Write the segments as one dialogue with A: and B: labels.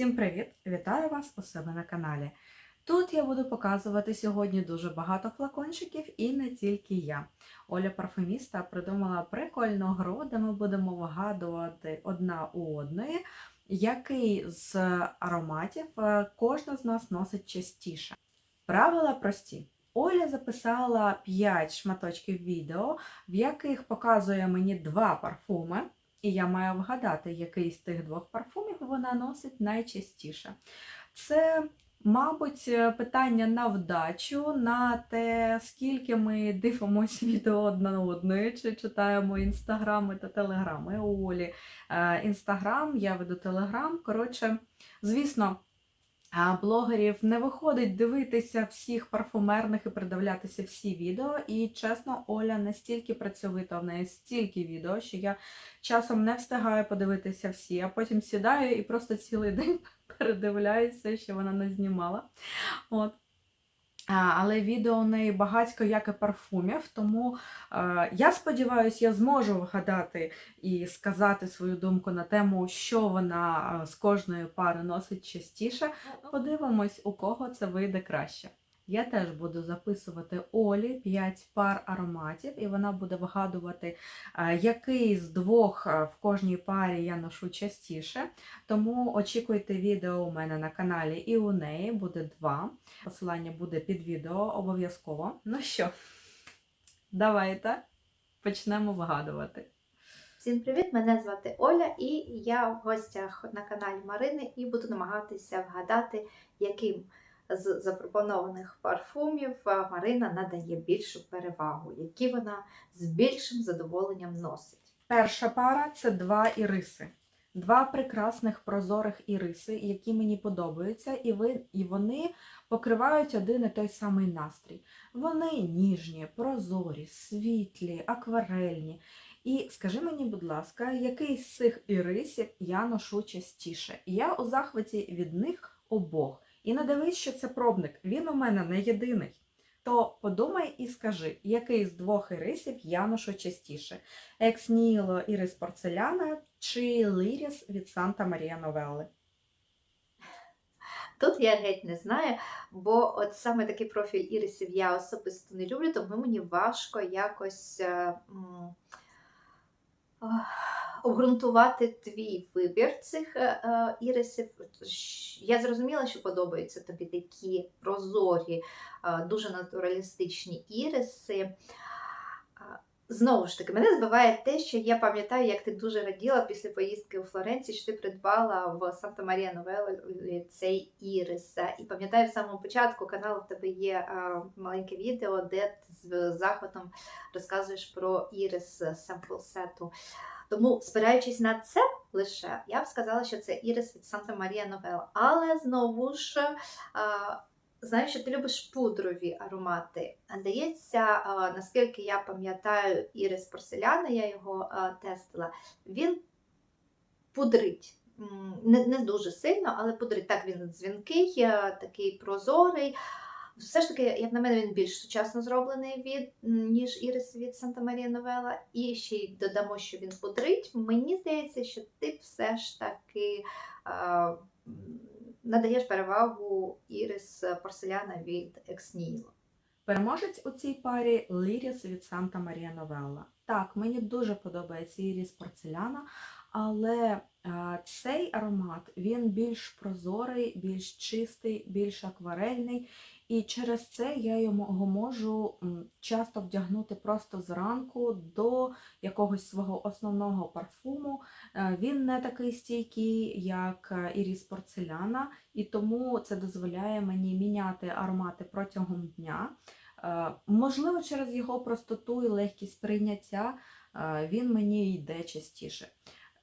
A: Всім привіт! Вітаю вас у себе на каналі. Тут я буду показувати сьогодні дуже багато флакончиків і не тільки я. Оля парфуміста придумала прикольну гру, де ми будемо вигадувати одна у одної, який з ароматів е, кожна з нас носить частіше. Правила прості. Оля записала 5 шматочків відео, в яких показує мені два парфуми. І я маю вгадати, який з тих двох парфумів вона носить найчастіше. Це, мабуть, питання на вдачу, на те, скільки ми дивимося відео одна одної, чи читаємо інстаграми та телеграми. У Олі е, інстаграм, я веду телеграм. Коротше, звісно. Блогерів не виходить дивитися всіх парфумерних і придивлятися всі відео. І чесно, Оля настільки працьовита, в неї стільки відео, що я часом не встигаю подивитися всі, а потім сідаю і просто цілий день передивляюся, що вона не знімала. От. Але відео у неї багатько як і парфумів, тому е, я сподіваюся, я зможу вгадати і сказати свою думку на тему, що вона е, з кожної пари носить частіше. Подивимось, у кого це вийде краще. Я теж буду записувати Олі 5 пар ароматів, і вона буде вигадувати, е, який з двох е, в кожній парі я ношу частіше. Тому очікуйте відео у мене на каналі, і у неї буде два. Посилання буде під відео обов'язково. Ну що, давайте почнемо вигадувати.
B: Всім привіт! Мене звати Оля, і я в гостях на каналі Марини і буду намагатися вгадати, яким з запропонованих парфумів Марина надає більшу перевагу, які вона з більшим задоволенням носить.
A: Перша пара це два іриси. Два прекрасних прозорих іриси, які мені подобаються, і, ви, і вони покривають один і той самий настрій. Вони ніжні, прозорі, світлі, акварельні. І скажи мені, будь ласка, який з цих ірисів я ношу частіше? Я у захваті від них обох. І не дивись, що це пробник, він у мене не єдиний. То подумай і скажи, який з двох ірисів я ношу частіше: Екс Ніло ірис порцеляна чи Ліріс від Санта Марія Новелли?
B: Тут я геть не знаю, бо от саме такий профіль ірисів я особисто не люблю, тому мені важко якось. е, Обґрунтувати твій вибір цих е, е, ірисів. Я зрозуміла, що подобаються тобі такі прозорі, е, дуже натуралістичні іриси. Знову ж таки, мене збиває те, що я пам'ятаю, як ти дуже раділа після поїздки у Флоренції, що ти придбала в Санта Марія Новеллі цей ірис. І пам'ятаю, в самому початку каналу в тебе є маленьке відео, де ти з захватом розказуєш про ірис семпл сету. Тому, спираючись на це лише, я б сказала, що це ірис від Санта Марія Новелла. Але знову ж. Знаю, що ти любиш пудрові аромати. Здається, наскільки я пам'ятаю, ірис порселяна, я його тестила, він пудрить. Не, не дуже сильно, але пудрить. Так, він дзвінкий, такий прозорий. Все ж таки, як на мене, він більш сучасно зроблений від, ніж ірис від Санта Марія Новела. І ще й додамо, що він пудрить. Мені здається, що ти все ж таки. А, надаєш перевагу ірис порселяна від Ексніло.
A: Переможець у цій парі Ліріс від Санта Марія Новелла. Так, мені дуже подобається іріс порцеляна, але е, цей аромат він більш прозорий, більш чистий, більш акварельний. І через це я його можу часто вдягнути просто зранку до якогось свого основного парфуму. Е, Він не такий стійкий, як е, іріс порцеляна, і тому це дозволяє мені міняти аромати протягом дня. Е, Можливо, через його простоту і легкість прийняття він мені йде частіше.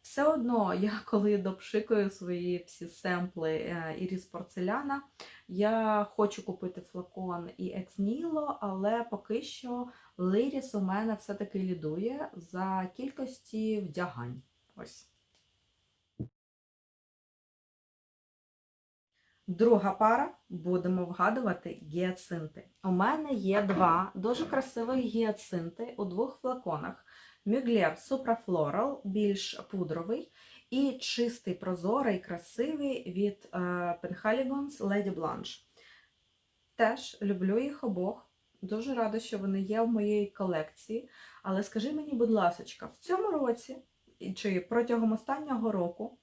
A: Все одно, я коли допшикаю свої всі семпли е, іріс порцеляна, я хочу купити флакон і ексніло, але поки що Лиріс у мене все-таки лідує за кількості вдягань. Ось. Друга пара будемо вгадувати гіацинти. У мене є два дуже красивих гіацинти у двох флаконах. Мюглер Supra Floral, більш пудровий, і чистий, прозорий, красивий від Penhaligon's Lady Blanche. Теж люблю їх обох. Дуже рада, що вони є в моїй колекції. Але скажи мені, будь ласка, в цьому році чи протягом останнього року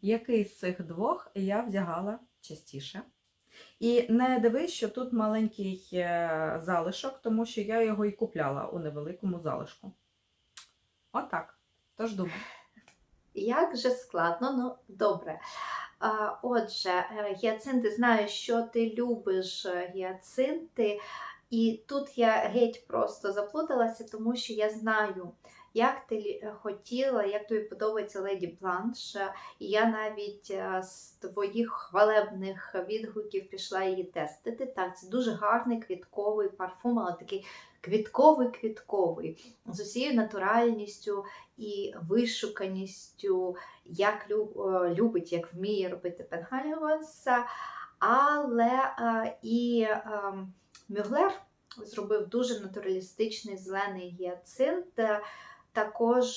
A: який з цих двох я вдягала частіше? І не дивись, що тут маленький е, залишок, тому що я його і купляла у невеликому залишку. Отак. Тож думай.
B: Як же складно, ну добре. Отже, е, гіацинти, знаю, що ти любиш е, гіацинти, і тут я геть просто заплуталася, тому що я знаю, як ти хотіла, як тобі подобається Леді Бланш. Е, І я навіть е, з твоїх хвалебних відгуків пішла її тестити. Так, це дуже гарний квітковий парфум, але такий квітковий-квітковий, з усією натуральністю і вишуканістю, як е, любить, як вміє робити Пенхаліонс. Але е, і е, Мюглер зробив дуже натуралістичний зелений гіацинт, також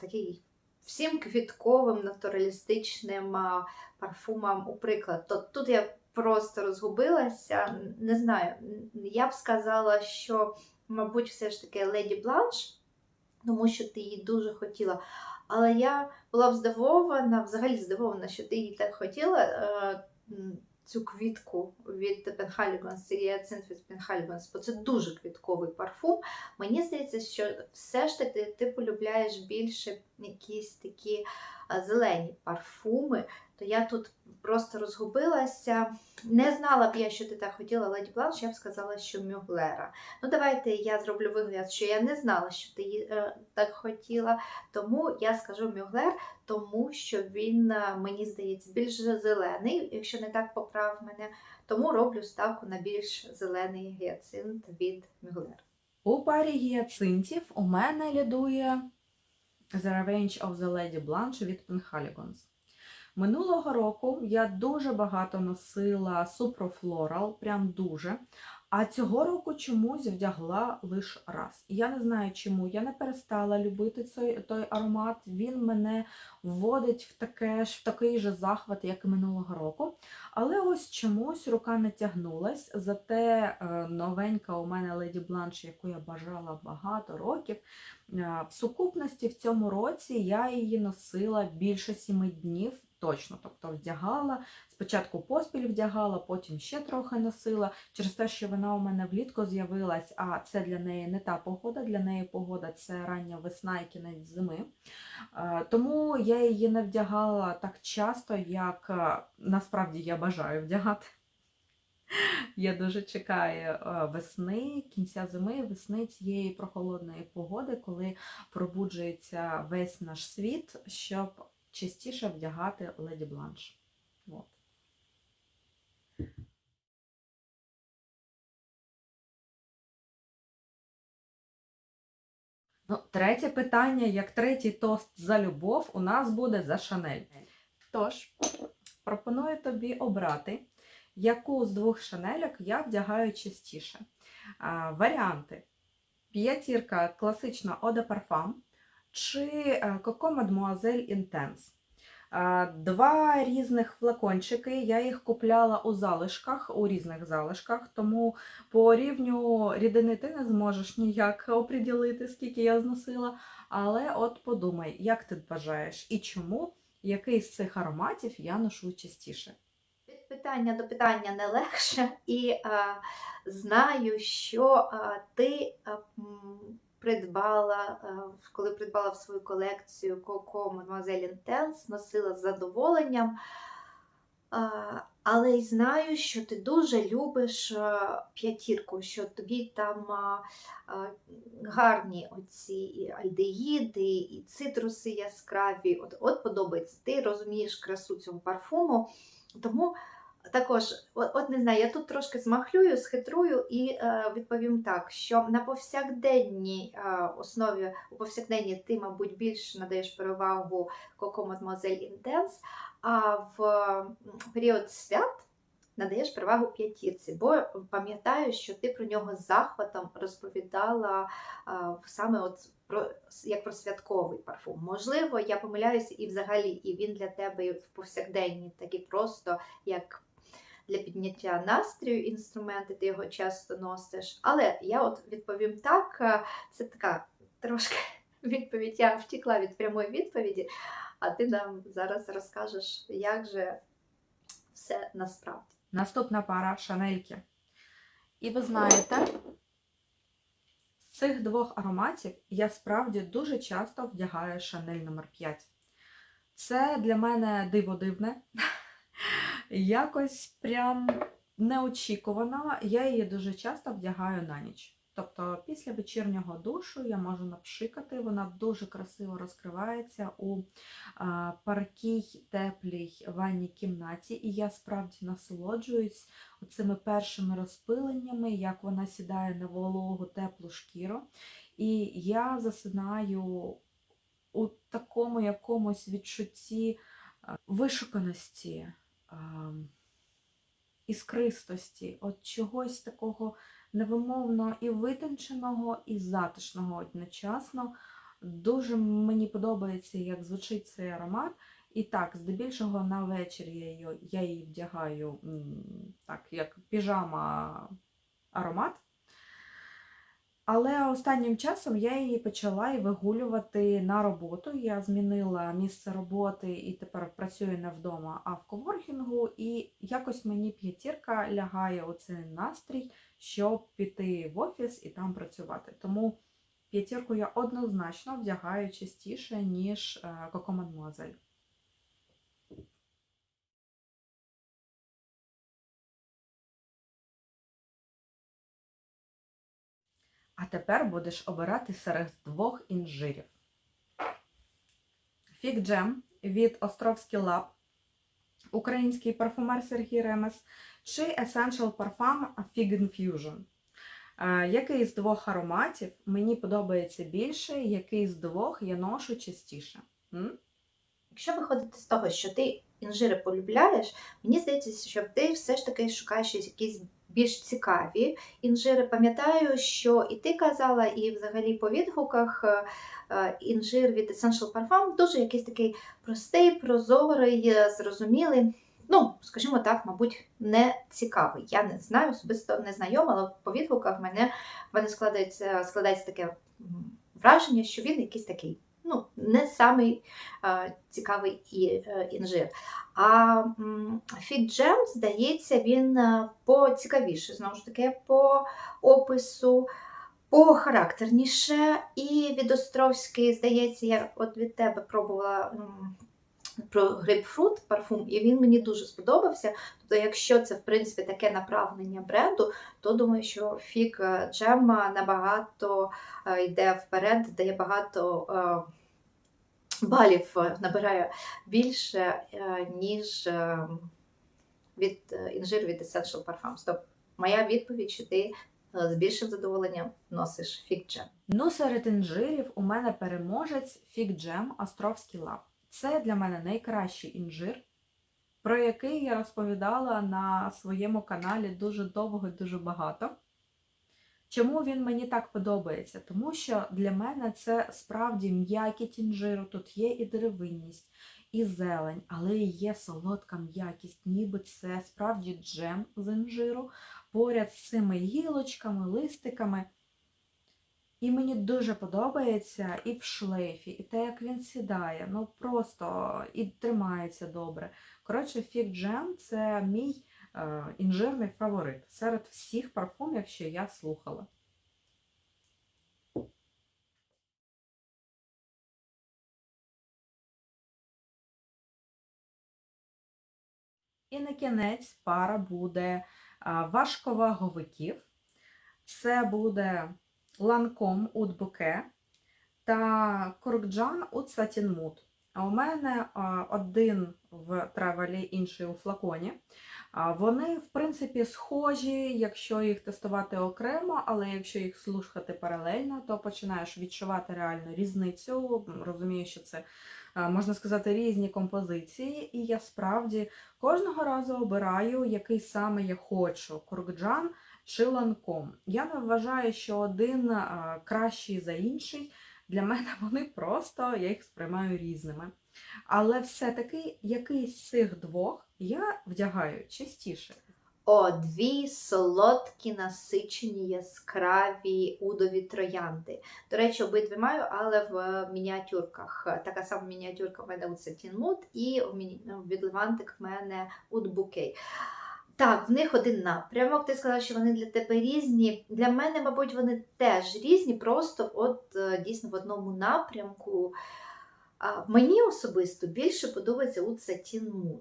B: такий всім квітковим натуралістичним парфумом у приклад. То тут я просто розгубилася, не знаю, я б сказала, що, мабуть, все ж таки Леді Бланш, тому що ти її дуже хотіла. Але я була б здивована, взагалі здивована, що ти її так хотіла. е, Цю квітку від Пенхалігонс, цей гіацинт від Пенхалігонс, бо це дуже квітковий парфум. Мені здається, що все ж таки ти полюбляєш більше якісь такі зелені парфуми, то я тут просто розгубилася. Не знала б я, що ти так хотіла Леді Бланш, я б сказала, що Мюглера. Ну, давайте я зроблю вигляд, що я не знала, що ти е, так хотіла. Тому я скажу Мюглер, тому що він, е, мені здається, більш зелений, якщо не так поправ мене. Тому роблю ставку на більш зелений гіацинт від Мюглер.
A: У парі гіацинтів у мене лідує The Revenge of the Lady Blanche від Penhaligon's. Минулого року я дуже багато носила Floral, прям дуже. А цього року чомусь вдягла лише раз. Я не знаю чому. Я не перестала любити цей той аромат. Він мене вводить в таке ж в такий же захват, як і минулого року. Але ось чомусь рука не тягнулась. Зате е, новенька у мене Леді Бланш, яку я бажала багато років. е, В сукупності в цьому році я її носила більше сіми днів. Точно, тобто вдягала, спочатку поспіль вдягала, потім ще трохи носила, через те, що вона у мене влітку з'явилась, а це для неї не та погода, для неї погода це рання весна і кінець зими. Е, Тому я її не вдягала так часто, як е, насправді я бажаю вдягати. Я дуже чекаю е, весни, кінця зими, весни цієї прохолодної погоди, коли пробуджується весь наш світ, щоб частіше вдягати Леді Бланш. От. Ну, третє питання, як третій тост за любов, у нас буде за Шанель. Тож, пропоную тобі обрати, яку з двох шанельок я вдягаю частіше. А, варіанти: п'ятірка класична de Parfum чи е, Coco Mademoiselle Intense. Два різних флакончики. Я їх купляла у залишках, у різних залишках, тому по рівню рідини ти не зможеш ніяк оприділити, скільки я зносила. Але от подумай, як ти вважаєш і чому, який з цих ароматів я ношу частіше?
B: Від питання до питання не легше, і е, знаю, що е, ти придбала, е, коли придбала в свою колекцію Coco Mademoiselle Intense, носила з задоволенням. Але й знаю, що ти дуже любиш е, п'ятірку, що тобі там гарні оці і альдеїди, і цитруси яскраві. От, от подобається. Ти розумієш красу цього парфуму. Тому також, от, не знаю, я тут трошки змахлюю, схитрую і е, відповім так, що на повсякденній е, основі, у повсякденній ти, мабуть, більш надаєш перевагу Coco Mademoiselle Intense, а в період свят надаєш перевагу п'ятірці, бо пам'ятаю, що ти про нього з захватом розповідала а, саме от про як про святковий парфум. Можливо, я помиляюся і взагалі, і він для тебе в повсякденні, так і просто як для підняття настрою інструменти, ти його часто носиш. Але я от відповім так, е, це така трошки відповідь. Я втікла від прямої відповіді, а ти нам зараз розкажеш, як же все насправді.
A: Наступна пара шанельки. І ви знаєте, з цих двох ароматів я справді дуже часто вдягаю шанель номер 5. Це для мене диво дивне. Якось прям неочікувано. Я її дуже часто вдягаю на ніч. Тобто після вечірнього душу я можу напшикати, вона дуже красиво розкривається у паркій теплій ванній кімнаті, і я справді насолоджуюсь цими першими розпиленнями, як вона сідає на вологу теплу шкіру. І я засинаю у такому якомусь відчутті вишуканості, іскристості, от чогось такого невимовно і витонченого, і затишного одночасно. Дуже мені подобається, як звучить цей аромат. І так, здебільшого на вечір я її, я її вдягаю так, як піжама аромат. Але останнім часом я її почала і вигулювати на роботу. Я змінила місце роботи і тепер працюю не вдома, а в коворкінгу. І якось мені п'ятірка лягає у цей настрій, щоб піти в офіс і там працювати. Тому п'ятірку я однозначно вдягаю частіше, ніж Коко Мадмуазель. А тепер будеш обирати серед двох інжирів. Фіг Джем від Островський Лаб, український парфумер Сергій Ремес, чи Essential Parfum Fig Infusion. Е, Який з двох ароматів мені подобається більше, який з двох я ношу частіше? М?
B: Якщо виходити з того, що ти інжири полюбляєш, мені здається, що ти все ж таки шукаєш якісь більш цікаві інжири. Пам'ятаю, що і ти казала, і взагалі по відгуках е, е, інжир від Essential Parfum дуже якийсь такий простий, прозорий, е, зрозумілий. Ну, скажімо так, мабуть, не цікавий. Я не знаю, особисто не знайома, але по відгуках мене, мене складається, складається таке враження, що він якийсь такий ну, не самий е, цікавий і, е, інжир. А Фіг Джем, здається, він е, поцікавіше, знову ж таки, по опису, похарактерніше. І від Островський, здається, я от від тебе пробувала. Про грейпфрут парфум, і він мені дуже сподобався. Тобто, якщо це в принципі таке направлення бренду, то думаю, що фік Джема набагато е, йде вперед, дає багато е, балів, е, набирає більше, е, ніж е, від інжиру від Essential Parfums. Тобто моя відповідь, що ти з більшим задоволенням носиш фік Джем.
A: Ну, серед інжирів у мене переможець Фіг Джем Островський Лаб. Це для мене найкращий інжир, про який я розповідала на своєму каналі дуже довго і дуже багато. Чому він мені так подобається? Тому що для мене це справді м'якість інжиру, тут є і деревинність, і зелень, але є солодка м'якість, ніби це справді джем з інжиру, поряд з цими гілочками, листиками. І мені дуже подобається і в шлейфі, і те, як він сідає, ну просто і тримається добре. Коротше, Фіг Джем це мій інжирний фаворит серед всіх парфумів, що я слухала. І на кінець пара буде важковаговиків. Це буде Ланком Уд Буке та Коркджан Уд Сатінмут. А у мене один в тревелі, інший у флаконі. Вони, в принципі, схожі, якщо їх тестувати окремо, але якщо їх слухати паралельно, то починаєш відчувати реальну різницю. Розумію, що це можна сказати, різні композиції, і я справді кожного разу обираю, який саме я хочу: куркджан чи ланком. Я не вважаю, що один кращий за інший. Для мене вони просто, я їх сприймаю різними. Але все-таки якийсь з цих двох я вдягаю частіше.
B: О, дві солодкі, насичені, яскраві удові троянди. До речі, обидві маю, але в мініатюрках. Така сама мініатюрка в мене у Mood і в міні... від Левантик в мене Ud Bouquet. Так, в них один напрямок. Ти сказала, що вони для тебе різні. Для мене, мабуть, вони теж різні, просто от е, дійсно в одному напрямку. А, Мені особисто більше подобається Mood.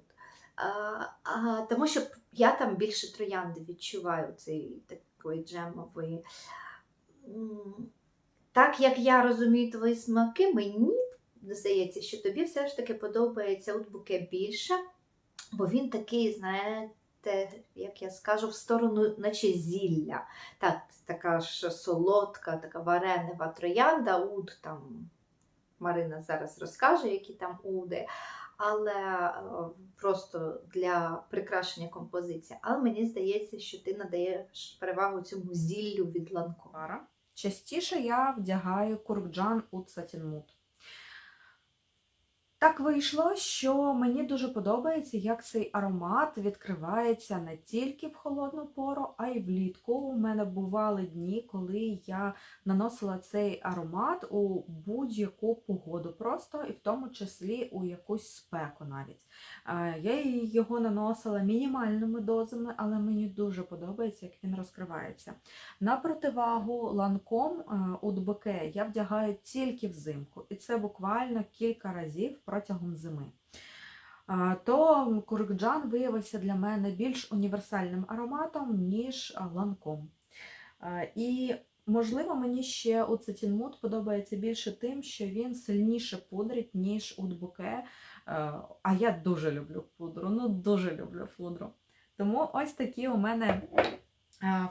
B: А, а, тому що я там більше троянди відчуваю цей такий джемовий. Так як я розумію твої смаки, мені здається, що тобі все ж таки подобається утбуке більше, бо він такий, знаєте, як я скажу, в сторону, наче зілля. Так, така ж солодка, така варенева троянда, уд там. Марина зараз розкаже, які там уди але е, просто для прикрашення композиції. Але мені здається, що ти надаєш перевагу цьому зіллю від ланко.
A: пара. Частіше я вдягаю куркджан у Satin Так вийшло, що мені дуже подобається, як цей аромат відкривається не тільки в холодну пору, а й влітку. У мене бували дні, коли я наносила цей аромат у будь-яку погоду, просто і в тому числі у якусь спеку навіть. Е, Я його наносила мінімальними дозами, але мені дуже подобається, як він розкривається. На противагу ланком е, у дбоке я вдягаю тільки взимку, і це буквально кілька разів протягом зими. То куркджан виявився для мене більш універсальним ароматом, ніж ланком. І, можливо, мені ще у Цетінмут подобається більше тим, що він сильніше пудрить, ніж у дбуке. А я дуже люблю пудру, ну дуже люблю пудру. Тому ось такі у мене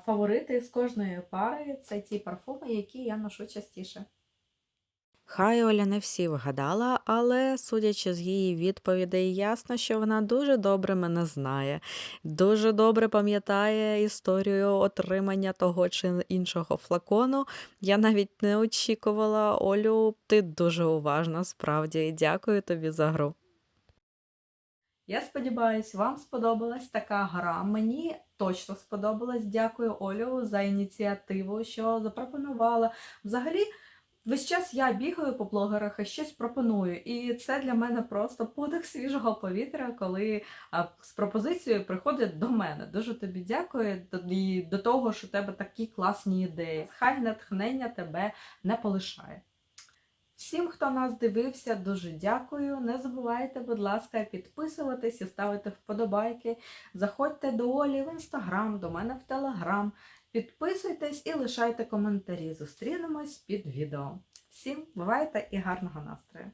A: фаворити з кожної пари це ті парфуми, які я ношу частіше.
C: Хай Оля не всі вгадала, але судячи з її відповідей, ясно, що вона дуже добре мене знає, дуже добре пам'ятає історію отримання того чи іншого флакону. Я навіть не очікувала, Олю, ти дуже уважна, справді. Дякую тобі за гру.
A: Я сподіваюся, вам сподобалась така гра. Мені точно сподобалась. Дякую Олю за ініціативу, що запропонувала. Взагалі, весь час я бігаю по блогерах і щось пропоную. І це для мене просто подих свіжого повітря, коли з пропозицією приходять до мене. Дуже тобі дякую і до того, що у тебе такі класні ідеї. Хай натхнення тебе не полишає. Всім, хто нас дивився, дуже дякую. Не забувайте, будь ласка, підписуватись і ставити вподобайки. Заходьте до Олі в інстаграм, до мене в телеграм. Підписуйтесь і лишайте коментарі. Зустрінемось під відео. Всім бувайте і гарного настрою!